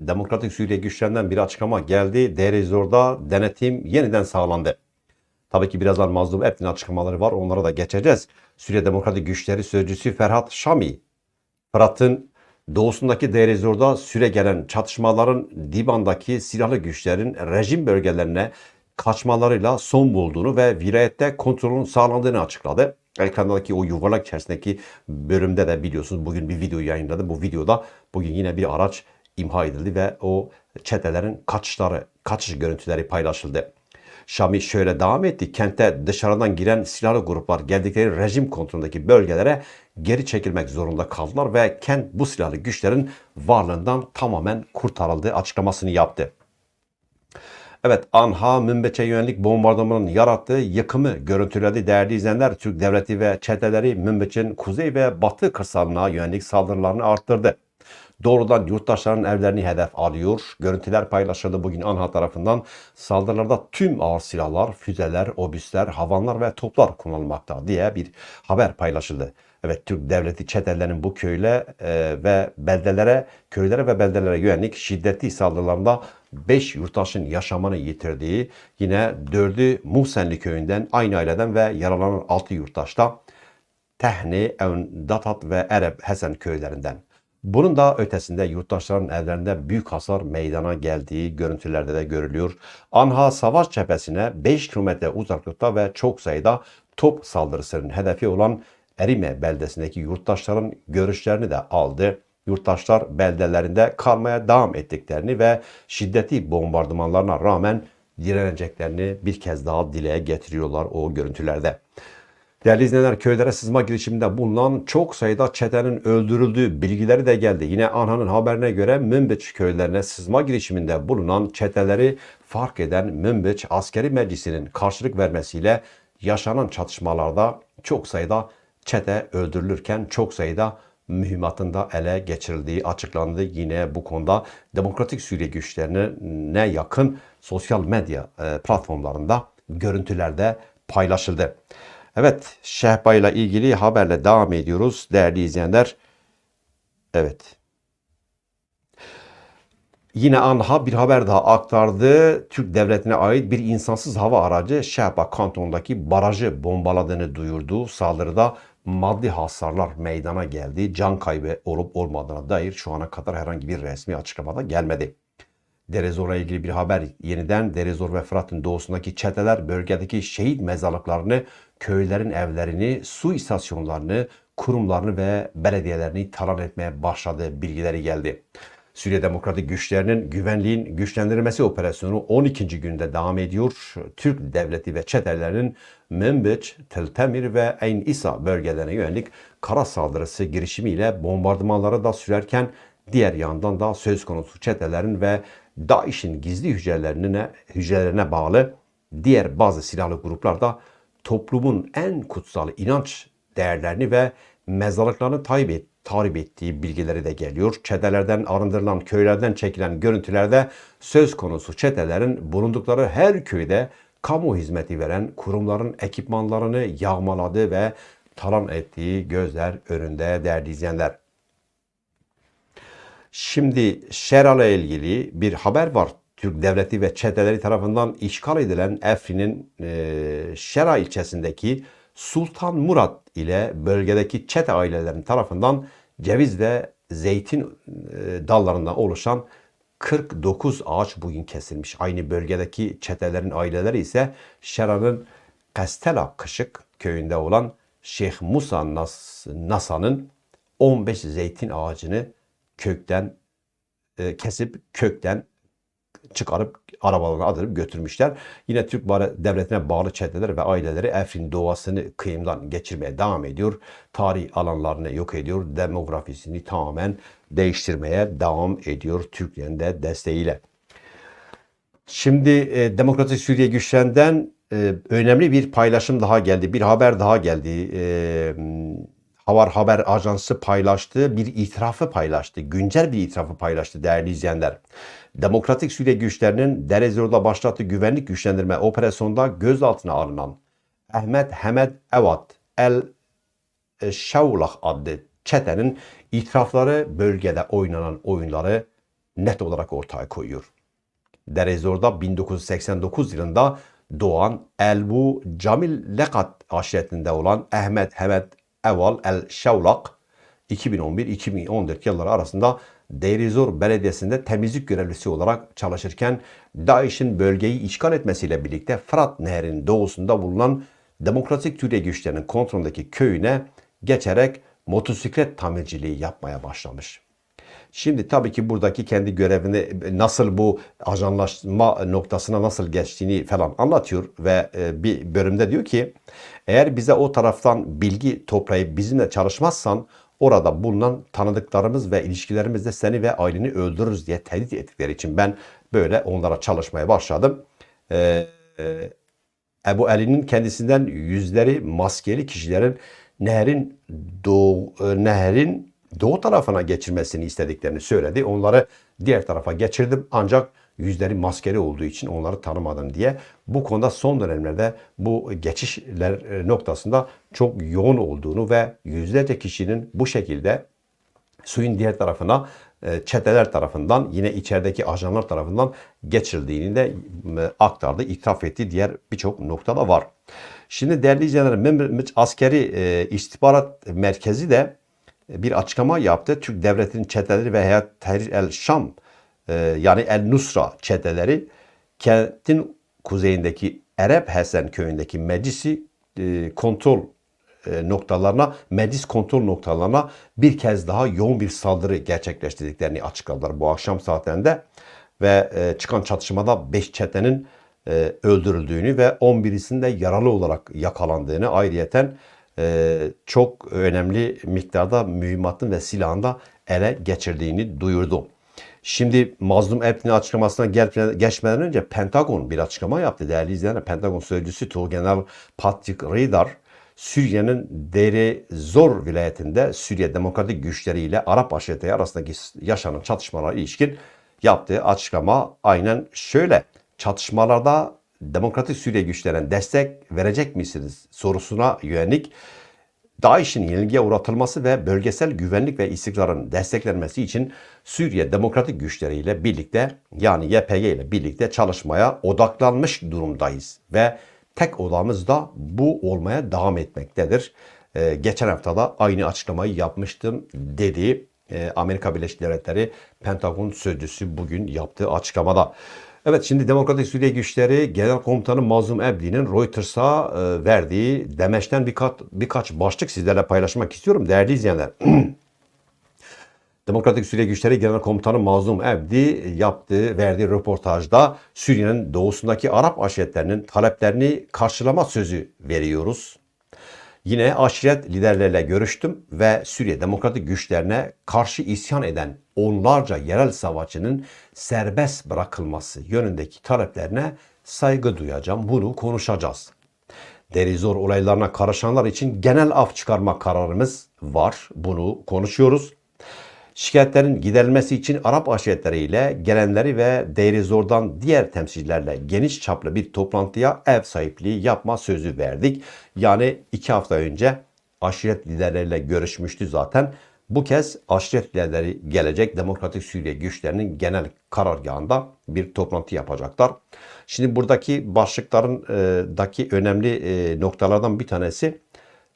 Demokratik Suriye güçlerinden bir açıklama geldi. Deir denetim yeniden sağlandı. Tabii ki birazdan Mazlum Eptin açıklamaları var. Onlara da geçeceğiz. Suriye Demokratik Güçleri Sözcüsü Ferhat Şami, Fırat'ın doğusundaki Deir süre gelen çatışmaların Diban'daki silahlı güçlerin rejim bölgelerine kaçmalarıyla son bulduğunu ve vilayette kontrolün sağlandığını açıkladı. Ekranındaki o yuvarlak içerisindeki bölümde de biliyorsunuz bugün bir video yayınladı. Bu videoda bugün yine bir araç imha edildi ve o çetelerin kaçışları, kaçış görüntüleri paylaşıldı. Şami şöyle devam etti. Kente dışarıdan giren silahlı gruplar geldikleri rejim kontrolündeki bölgelere geri çekilmek zorunda kaldılar ve kent bu silahlı güçlerin varlığından tamamen kurtarıldığı açıklamasını yaptı. Evet, Anha Münbeç'e yönelik bombardımanın yarattığı yıkımı görüntüledi değerli izleyenler. Türk devleti ve çeteleri Münbeç'in kuzey ve batı kırsalına yönelik saldırılarını arttırdı. Doğrudan yurttaşların evlerini hedef alıyor. Görüntüler paylaşıldı bugün Anha tarafından. Saldırılarda tüm ağır silahlar, füzeler, obüsler, havanlar ve toplar kullanılmakta diye bir haber paylaşıldı. Evet Türk devleti çetelerinin bu köyle e, ve beldelere, köylere ve beldelere yönelik şiddetli saldırılarında 5 yurttaşın yaşamını yitirdiği, yine 4'ü Muhsenli köyünden aynı aileden ve yaralanan 6 yurttaş da Tehni, Evn, Datat ve Ereb Hesen köylerinden. Bunun da ötesinde yurttaşların evlerinde büyük hasar meydana geldiği görüntülerde de görülüyor. Anha savaş cephesine 5 kilometre uzaklıkta ve çok sayıda top saldırısının hedefi olan Erime beldesindeki yurttaşların görüşlerini de aldı. Yurttaşlar beldelerinde kalmaya devam ettiklerini ve şiddetli bombardımanlarına rağmen direneceklerini bir kez daha dile getiriyorlar o görüntülerde. Değerli izleyenler köylere sızma girişiminde bulunan çok sayıda çetenin öldürüldüğü bilgileri de geldi. Yine Anha'nın haberine göre Münbiç köylerine sızma girişiminde bulunan çeteleri fark eden Münbiç Askeri Meclisi'nin karşılık vermesiyle yaşanan çatışmalarda çok sayıda çete öldürülürken çok sayıda mühimmatın da ele geçirildiği açıklandı. Yine bu konuda Demokratik Suriye güçlerine yakın sosyal medya e, platformlarında görüntülerde paylaşıldı. Evet, Şehba ilgili haberle devam ediyoruz değerli izleyenler. Evet. Yine ANHA bir haber daha aktardı. Türk devletine ait bir insansız hava aracı Şehba kantonundaki barajı bombaladığını duyurdu. Saldırıda maddi hasarlar meydana geldi. Can kaybı olup olmadığına dair şu ana kadar herhangi bir resmi açıklamada gelmedi. Derezor'a ilgili bir haber yeniden Derezor ve Fırat'ın doğusundaki çeteler bölgedeki şehit mezarlıklarını, köylerin evlerini, su istasyonlarını, kurumlarını ve belediyelerini talan etmeye başladığı bilgileri geldi. Suriye Demokratik Güçlerinin güvenliğin güçlendirilmesi operasyonu 12. günde devam ediyor. Türk devleti ve çetelerinin Membeç, Teltemir ve Eyn İsa bölgelerine yönelik kara saldırısı girişimiyle bombardımanları da sürerken diğer yandan da söz konusu çetelerin ve DAEŞ'in gizli hücrelerine, hücrelerine bağlı diğer bazı silahlı gruplar da toplumun en kutsal inanç değerlerini ve mezarlıklarını tahrip, et, tahrip ettiği bilgileri de geliyor. Çetelerden arındırılan köylerden çekilen görüntülerde söz konusu çetelerin bulundukları her köyde kamu hizmeti veren kurumların ekipmanlarını yağmaladığı ve talan ettiği gözler önünde değerli izleyenler. Şimdi Şeral'e ilgili bir haber var. Türk devleti ve çeteleri tarafından işgal edilen Efrin'in e, Şera ilçesindeki Sultan Murat ile bölgedeki çete ailelerinin tarafından ceviz ve zeytin e, dallarından oluşan 49 ağaç bugün kesilmiş. Aynı bölgedeki çetelerin aileleri ise Şera'nın Kastela Kışık köyünde olan Şeyh Musa Nas Nasa'nın 15 zeytin ağacını kökten e, kesip kökten çıkarıp arabalarına adırıp götürmüşler. Yine Türk devletine bağlı çeteler ve aileleri Efrin doğasını kıyımdan geçirmeye devam ediyor. Tarih alanlarını yok ediyor. Demografisini tamamen değiştirmeye devam ediyor Türklerin de desteğiyle. Şimdi e, Demokratik Suriye güçlerinden e, önemli bir paylaşım daha geldi. Bir haber daha geldi. E, Havar Haber Ajansı paylaştığı bir itirafı paylaştı. Güncel bir itirafı paylaştı değerli izleyenler. Demokratik Suriye güçlerinin Derezor'da başlattığı güvenlik güçlendirme operasyonunda gözaltına alınan Ahmet Hemed Evat El Şavlah adlı çetenin itirafları bölgede oynanan oyunları net olarak ortaya koyuyor. Derezor'da 1989 yılında doğan Elbu Camil Lekat aşiretinde olan Ahmet Hemet Eval El Şavlak 2011-2014 yılları arasında Deirizor Belediyesi'nde temizlik görevlisi olarak çalışırken DAEŞ'in bölgeyi işgal etmesiyle birlikte Fırat Nehri'nin doğusunda bulunan Demokratik Türkiye güçlerinin kontrolündeki köyüne geçerek motosiklet tamirciliği yapmaya başlamış. Şimdi tabii ki buradaki kendi görevini nasıl bu ajanlaşma noktasına nasıl geçtiğini falan anlatıyor ve e, bir bölümde diyor ki eğer bize o taraftan bilgi toplayıp bizimle çalışmazsan orada bulunan tanıdıklarımız ve ilişkilerimizde seni ve aileni öldürürüz diye tehdit ettikleri için ben böyle onlara çalışmaya başladım. Ee, e, Ebu Ali'nin kendisinden yüzleri maskeli kişilerin nehrin doğu, e, nehrin doğu tarafına geçirmesini istediklerini söyledi. Onları diğer tarafa geçirdim ancak yüzleri maskeli olduğu için onları tanımadım diye. Bu konuda son dönemlerde bu geçişler e, noktasında çok yoğun olduğunu ve yüzlerce kişinin bu şekilde suyun diğer tarafına e, çeteler tarafından yine içerideki ajanlar tarafından geçirildiğini de e, aktardı, itiraf etti. Diğer birçok noktada var. Şimdi değerli izleyenler Mehmet Askeri İstihbarat Merkezi de bir açıklama yaptı. Türk Devleti'nin çeteleri ve Hayat Tahrir el Şam yani El Nusra çeteleri kentin kuzeyindeki Erep Hesen köyündeki meclisi kontrol e, noktalarına, meclis kontrol noktalarına bir kez daha yoğun bir saldırı gerçekleştirdiklerini açıkladılar bu akşam saatlerinde. Ve e, çıkan çatışmada 5 çetenin e, öldürüldüğünü ve 11'isinin de yaralı olarak yakalandığını ayrıyeten çok önemli miktarda mühimmatın ve silahın da ele geçirdiğini duyurdu. Şimdi Mazlum Epni açıklamasına geçmeden önce Pentagon bir açıklama yaptı değerli izleyenler. Pentagon sözcüsü Tuğgeneral Patrick Reeder Suriye'nin Deri Zor vilayetinde Suriye Demokratik Güçleri ile Arap aşireti arasındaki yaşanan çatışmalara ilişkin yaptığı açıklama aynen şöyle. Çatışmalarda Demokratik Suriye güçlerine destek verecek misiniz sorusuna yönelik DAEŞ'in yenilgiye uğratılması ve bölgesel güvenlik ve istikrarın desteklenmesi için Suriye Demokratik Güçleri ile birlikte yani YPG ile birlikte çalışmaya odaklanmış durumdayız ve tek odamız da bu olmaya devam etmektedir. Ee, geçen hafta da aynı açıklamayı yapmıştım dedi ee, Amerika Birleşik Devletleri Pentagon sözcüsü bugün yaptığı açıklamada. Evet şimdi Demokratik Suriye Güçleri Genel Komutanı Mazlum Ebdi'nin Reuters'a e, verdiği demeçten birkaç, birkaç başlık sizlerle paylaşmak istiyorum değerli izleyenler. Demokratik Suriye Güçleri Genel Komutanı Mazlum Ebdi yaptığı, verdiği röportajda Suriye'nin doğusundaki Arap aşiretlerinin taleplerini karşılama sözü veriyoruz. Yine aşiret liderlerle görüştüm ve Suriye Demokratik Güçlerine karşı isyan eden onlarca yerel savaşçının serbest bırakılması yönündeki taleplerine saygı duyacağım. Bunu konuşacağız. Derizor olaylarına karışanlar için genel af çıkarma kararımız var. Bunu konuşuyoruz. Şikayetlerin giderilmesi için Arap aşiretleriyle gelenleri ve Deirizor'dan diğer temsilcilerle geniş çaplı bir toplantıya ev sahipliği yapma sözü verdik. Yani iki hafta önce aşiret liderleriyle görüşmüştü zaten. Bu kez aşiret liderleri gelecek Demokratik Suriye güçlerinin genel karargahında bir toplantı yapacaklar. Şimdi buradaki başlıkların e, daki önemli e, noktalardan bir tanesi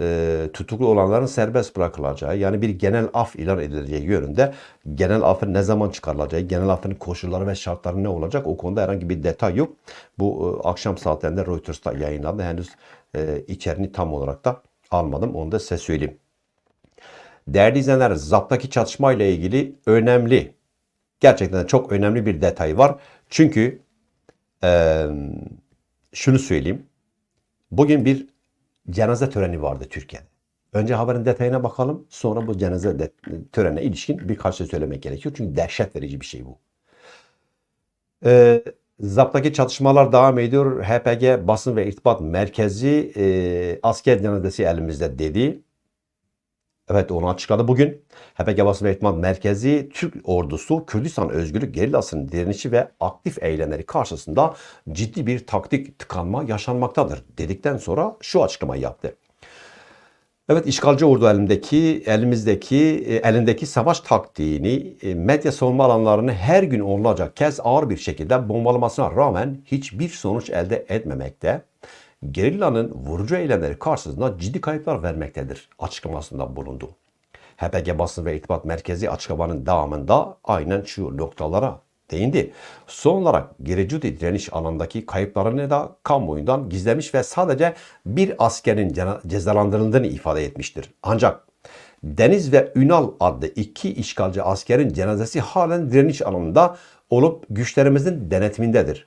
e, tutuklu olanların serbest bırakılacağı yani bir genel af ilan edileceği yönünde genel afın ne zaman çıkarılacağı, genel afın koşulları ve şartları ne olacak o konuda herhangi bir detay yok. Bu e, akşam saatlerinde Reuters'ta yayınlandı. Henüz e, içeriğini tam olarak da almadım. Onu da size söyleyeyim. Değerli izleyenler, zaptaki çatışma ile ilgili önemli, gerçekten çok önemli bir detay var. Çünkü e, şunu söyleyeyim. Bugün bir cenaze töreni vardı Türkiye'de. Önce haberin detayına bakalım. Sonra bu cenaze de, törenine ilişkin birkaç şey söylemek gerekiyor. Çünkü dehşet verici bir şey bu. Ee, Zaptaki çatışmalar devam ediyor. HPG basın ve irtibat merkezi e, asker cenazesi elimizde dedi. Evet onu açıkladı bugün. HPG basın irtibat merkezi Türk ordusu Kürdistan özgürlük gerilasının direnişi ve aktif eylemleri karşısında ciddi bir taktik tıkanma yaşanmaktadır dedikten sonra şu açıklamayı yaptı. Evet işgalci ordu elindeki, elimizdeki, e, elindeki savaş taktiğini, e, medya savunma alanlarını her gün onlarca kez ağır bir şekilde bombalamasına rağmen hiçbir sonuç elde etmemekte. Gerillanın vurucu eylemleri karşısında ciddi kayıplar vermektedir açıklamasında bulundu. HPG Basın ve İrtibat Merkezi açıklamanın devamında aynen şu noktalara değindi. Son olarak Gerecuti direniş alanındaki kayıplarını da kamuoyundan gizlemiş ve sadece bir askerin cezalandırıldığını ifade etmiştir. Ancak Deniz ve Ünal adlı iki işgalci askerin cenazesi halen direniş alanında olup güçlerimizin denetimindedir.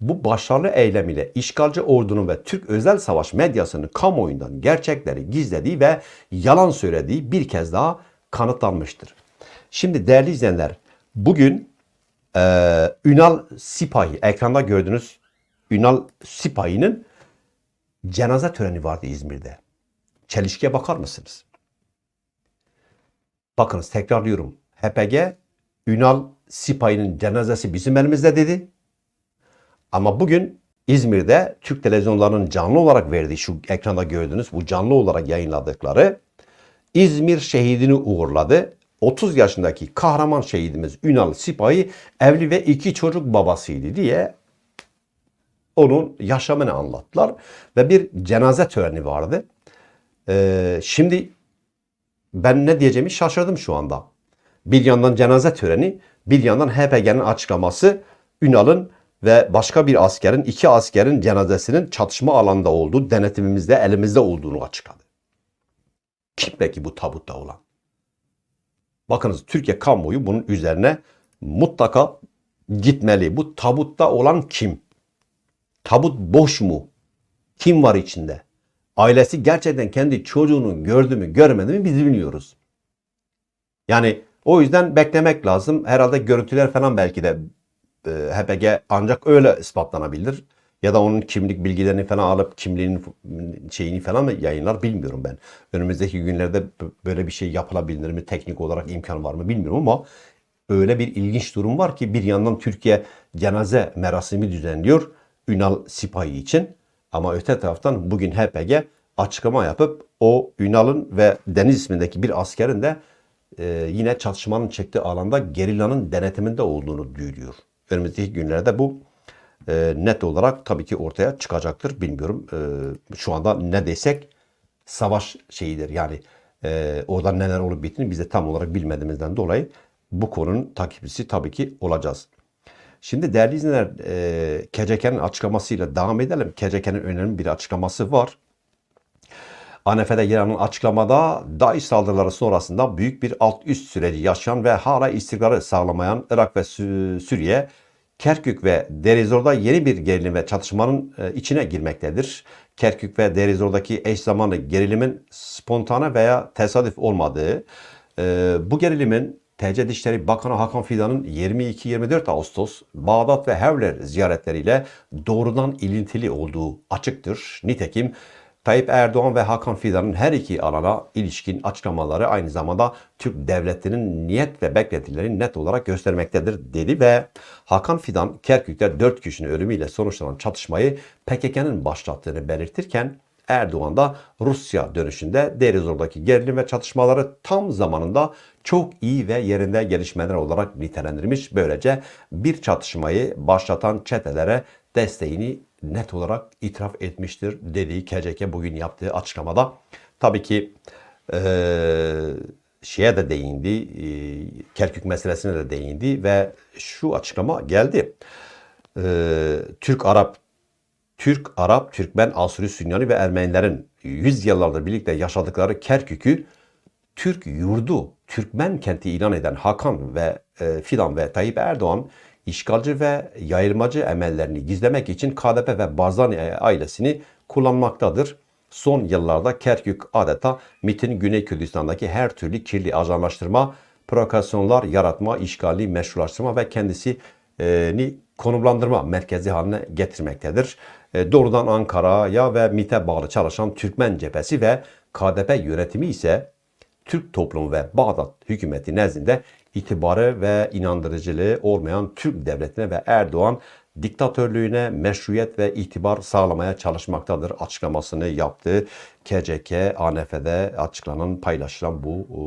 Bu başarılı eylem ile işgalci ordunun ve Türk özel savaş medyasının kamuoyundan gerçekleri gizlediği ve yalan söylediği bir kez daha kanıtlanmıştır. Şimdi değerli izleyenler, bugün eee, Ünal Sipahi, ekranda gördüğünüz Ünal Sipahi'nin cenaze töreni vardı İzmir'de. Çelişkiye bakar mısınız? Bakınız tekrarlıyorum. HPG Ünal Sipahi'nin cenazesi bizim elimizde dedi. Ama bugün İzmir'de Türk televizyonlarının canlı olarak verdiği şu ekranda gördüğünüz bu canlı olarak yayınladıkları İzmir şehidini uğurladı. 30 yaşındaki kahraman şehidimiz Ünal Sipahi evli ve iki çocuk babasıydı diye onun yaşamını anlattılar. Ve bir cenaze töreni vardı. Ee, şimdi ben ne diyeceğimi şaşırdım şu anda. Bir yandan cenaze töreni, bir yandan HPG'nin açıklaması Ünal'ın ve başka bir askerin, iki askerin cenazesinin çatışma alanında olduğu, denetimimizde, elimizde olduğunu açıkladı. Kim peki bu tabutta olan? Bakınız Türkiye kamuoyu bunun üzerine mutlaka gitmeli. Bu tabutta olan kim? Tabut boş mu? Kim var içinde? Ailesi gerçekten kendi çocuğunu gördü mü görmedi mi biz bilmiyoruz. Yani o yüzden beklemek lazım. Herhalde görüntüler falan belki de HPG ancak öyle ispatlanabilir. Ya da onun kimlik bilgilerini falan alıp kimliğinin şeyini falan mı yayınlar bilmiyorum ben. Önümüzdeki günlerde böyle bir şey yapılabilir mi? Teknik olarak imkan var mı bilmiyorum ama öyle bir ilginç durum var ki bir yandan Türkiye cenaze merasimi düzenliyor Ünal Sipahi için. Ama öte taraftan bugün HPG açıklama yapıp o Ünal'ın ve Deniz ismindeki bir askerin de e, yine çatışmanın çektiği alanda gerillanın denetiminde olduğunu duyuruyor. Önümüzdeki günlerde bu e, net olarak tabii ki ortaya çıkacaktır. Bilmiyorum e, şu anda ne desek savaş şeyidir. Yani e, orada neler olup bittiğini biz de tam olarak bilmediğimizden dolayı bu konunun takipçisi tabii ki olacağız. Şimdi değerli izleyenler e, KCK'nin açıklamasıyla devam edelim. KCK'nin önemli bir açıklaması var. ANF'de yer alan açıklamada DAEŞ saldırıları sonrasında büyük bir alt üst süreci yaşayan ve hala istikrarı sağlamayan Irak ve Suriye, Kerkük ve Derizor'da yeni bir gerilim ve çatışmanın e, içine girmektedir. Kerkük ve Derizor'daki eş zamanlı gerilimin spontane veya tesadüf olmadığı, e, bu gerilimin TC Dışişleri Bakanı Hakan Fidan'ın 22-24 Ağustos Bağdat ve Hevler ziyaretleriyle doğrudan ilintili olduğu açıktır. Nitekim Tayyip Erdoğan ve Hakan Fidan'ın her iki alana ilişkin açıklamaları aynı zamanda Türk devletinin niyet ve beklentilerini net olarak göstermektedir dedi ve Hakan Fidan Kerkük'te 4 kişinin ölümüyle sonuçlanan çatışmayı PKK'nın başlattığını belirtirken Erdoğan da Rusya dönüşünde Derizor'daki gerilim ve çatışmaları tam zamanında çok iyi ve yerinde gelişmeler olarak nitelendirmiş. Böylece bir çatışmayı başlatan çetelere desteğini net olarak itiraf etmiştir dediği KCK bugün yaptığı açıklamada. Tabii ki eee, şeye de değindi, eee, Kerkük meselesine de değindi ve şu açıklama geldi. Eee, Türk-Arap Türk, Arap, Türkmen, Asuri, Süryani ve Ermenilerin yüzyıllardır birlikte yaşadıkları Kerkük'ü Türk yurdu, Türkmen kenti ilan eden Hakan ve e, Fidan ve Tayyip Erdoğan işgalci ve yayılmacı emellerini gizlemek için KDP ve Barzani ailesini kullanmaktadır. Son yıllarda Kerkük adeta MİT'in Güney Kürdistan'daki her türlü kirli ajanlaştırma, provokasyonlar yaratma, işgali meşrulaştırma ve kendisini konumlandırma merkezi haline getirmektedir. E, Doğrudan Ankara'ya ve MİT'e bağlı çalışan Türkmen cephesi ve KDP yönetimi ise Türk toplumu ve Bağdat hükümeti nezdinde itibarı ve inandırıcılığı olmayan Türk devletine ve Erdoğan diktatörlüğüne meşruiyet ve itibar sağlamaya çalışmaktadır açıklamasını yaptı. KCK ANF'de açıklanan paylaşılan bu e,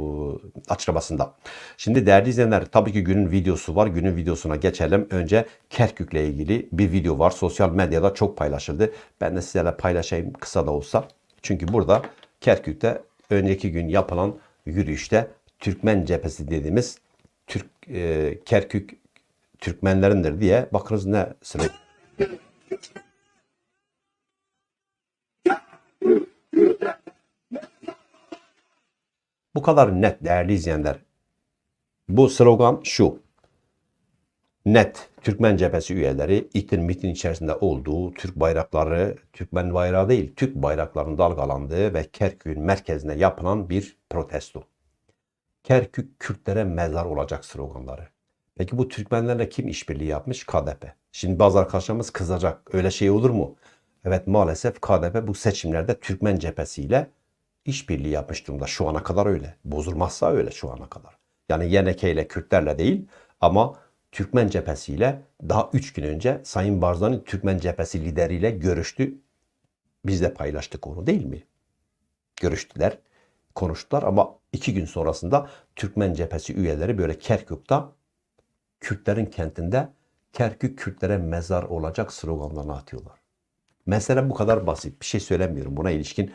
açıklamasında. Şimdi değerli izleyenler tabii ki günün videosu var. Günün videosuna geçelim. Önce Kerkük'le ilgili bir video var. Sosyal medyada çok paylaşıldı. Ben de sizlerle paylaşayım kısa da olsa. Çünkü burada Kerkük'te önceki gün yapılan yürüyüşte Türkmen cephesi dediğimiz Türk e, Kerkük Türkmenlerindir diye bakınız ne sıra. Bu kadar net değerli izleyenler. Bu slogan şu. Net Türkmen cephesi üyeleri itin mitin içerisinde olduğu Türk bayrakları, Türkmen bayrağı değil, Türk bayraklarının dalgalandığı ve Kerkük'ün merkezine yapılan bir protesto. Kerkük Kürtlere mezar olacak sloganları. Peki bu Türkmenlerle kim işbirliği yapmış? KDP. Şimdi bazı arkadaşlarımız kızacak. Öyle şey olur mu? Evet maalesef KDP bu seçimlerde Türkmen cephesiyle işbirliği yapmış durumda. Şu ana kadar öyle. Bozulmazsa öyle şu ana kadar. Yani YNK ile Kürtlerle değil ama Türkmen cephesiyle daha 3 gün önce Sayın Barzani Türkmen cephesi lideriyle görüştü. Biz de paylaştık onu değil mi? Görüştüler, konuştular ama iki gün sonrasında Türkmen cephesi üyeleri böyle Kerkük'te Kürtlerin kentinde Kerkük Kürtlere mezar olacak sloganlarını atıyorlar. Mesele bu kadar basit. Bir şey söylemiyorum. Buna ilişkin